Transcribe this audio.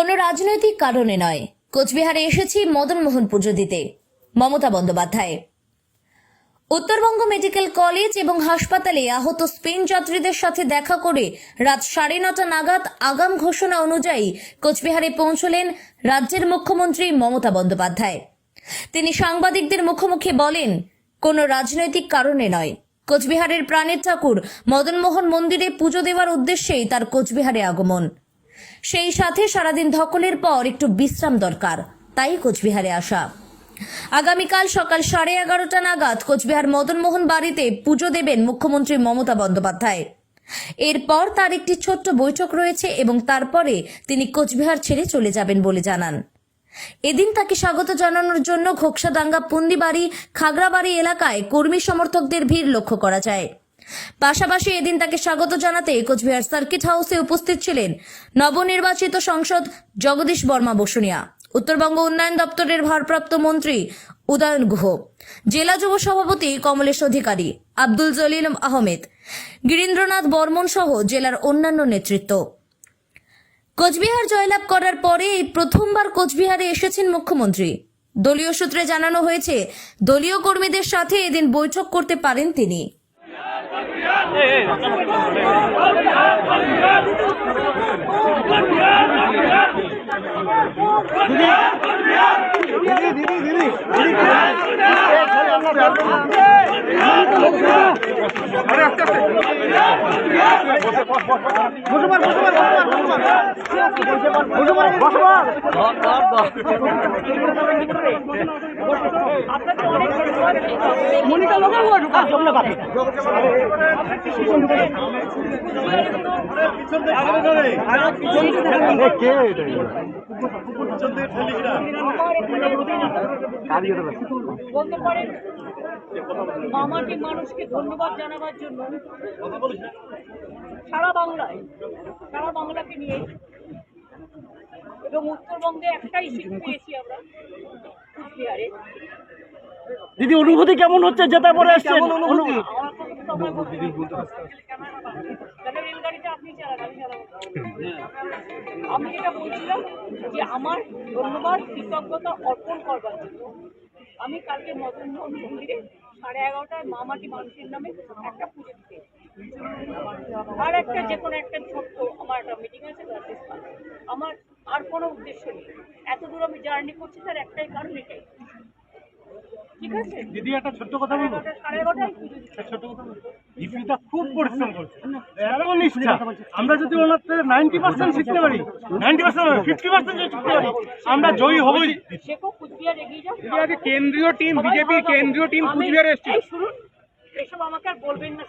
কোনো রাজনৈতিক কারণে নয়। কোচবিহারে এসেছি মদনমোহন পুজো দিতে। মমতা বন্দ্যোপাধ্যায়। উত্তরবঙ্গ মেডিকেল কলেজ এবং হাসপাতালে আহত স্পেন যাত্রীদের সাথে দেখা করে রাত সাড়ে নটা নাগাদ আগাম ঘোষণা অনুযায়ী কোচবিহারে পৌঁছলেন রাজ্যের মুখ্যমন্ত্রী মমতা বন্দ্যোপাধ্যায়। তিনি সাংবাদিকদের মুখোমুখি বলেন, কোনো রাজনৈতিক কারণে নয়। কোচবিহারের প্রাণের ঠাকুর মদনমোহন মন্দিরে পুজো দেওয়ার উদ্দেশ্যেই তার কোচবিহারে আগমন। সেই সাথে সারাদিন ধকলের পর একটু বিশ্রাম দরকার, তাই কোচবিহারে আসা। আগামীকাল সকাল সাড়ে এগারোটা নাগাদ কোচবিহার মদনমোহন বাড়িতে পুজো দেবেন মুখ্যমন্ত্রী মমতা বন্দ্যোপাধ্যায়। এরপর তার একটি ছোট্ট বৈঠক রয়েছে এবং তারপরে তিনি কোচবিহার ছেড়ে চলে যাবেন বলে জানান। এদিন তাকে স্বাগত জানানোর জন্য ঘোকসাডাঙ্গা পুন্দিবাড়ি, খাগড়াবাড়ি এলাকায় কর্মী সমর্থকদের ভিড় লক্ষ্য করা যায়। পাশাপাশি এদিন তাকে স্বাগত জানাতে কোচবিহার সার্কিট হাউসে উপস্থিত ছিলেন নবনির্বাচিত সংসদ জগদীশ বর্মা বসুনিয়া, উত্তরবঙ্গ উন্নয়ন দপ্তরের ভারপ্রাপ্ত মন্ত্রী উদয়ন গুহ, জেলা যুব সভাপতি কমলেশ অধিকারী, আব্দুল জলিল আহমেদ, গিরীন্দ্রনাথ বর্মন সহ জেলার অন্যান্য নেতৃত্ব। কোচবিহার জয়লাভ করার পরে এই প্রথমবার কোচবিহারে এসেছেন মুখ্যমন্ত্রী। দলীয় সূত্রে জানানো হয়েছে, দলীয় কর্মীদের সাথে এদিন বৈঠক করতে পারেন তিনি। দিদি দিদি দিদি বলতে পারেন মামাটি মানুষকে ধন্যবাদ জানাবার জন্য সারা বাংলায় সারা বাংলাকে নিয়ে এবং উত্তরবঙ্গে একটাই সিট পেয়েছি আমরা কুচবিহারে। দিদি অনুভূতি কেমন হচ্ছে যেতে পরে আসছেন অনুভূতি। আমি যেটা বলছিলাম যে আমার ধন্যবাদ কৃতজ্ঞতা অর্পণ করবার জন্য। আমি কালকে মদনমোহন মন্দিরে সাড়ে এগারোটায় মামাটি মানুষের নামে একটা পুজো দিতে আর একটা যে কোনো একটা ছোট্ট আমার একটা মিটিং আছে শেষ আমার আর কোনো উদ্দেশ্য নেই। এত দূর আমি জার্নি করছি তার একটাই কারণ এটাই। ঠিক আছে? দিদি একটা ছোট্ট কথা বলব? সাড়ে এগারোটায় পুজো ছোট্ট কথা বলব? দীপিকা খুব পরিশ্রম করছে। এত নিষ্ঠা। আমরা যদি ওনার থেকে নাইনটি পার্সেন্ট শিখতে পারি নাইনটি পার্সেন্ট ফিফটি পার্সেন্ট শিখতে পারি আমরা জয়ী হবই। কেন্দ্রীয় টিম বিজেপির কেন্দ্রীয় টিম কুচবিহার এসছে। এসব আমাকে আর বলবেন না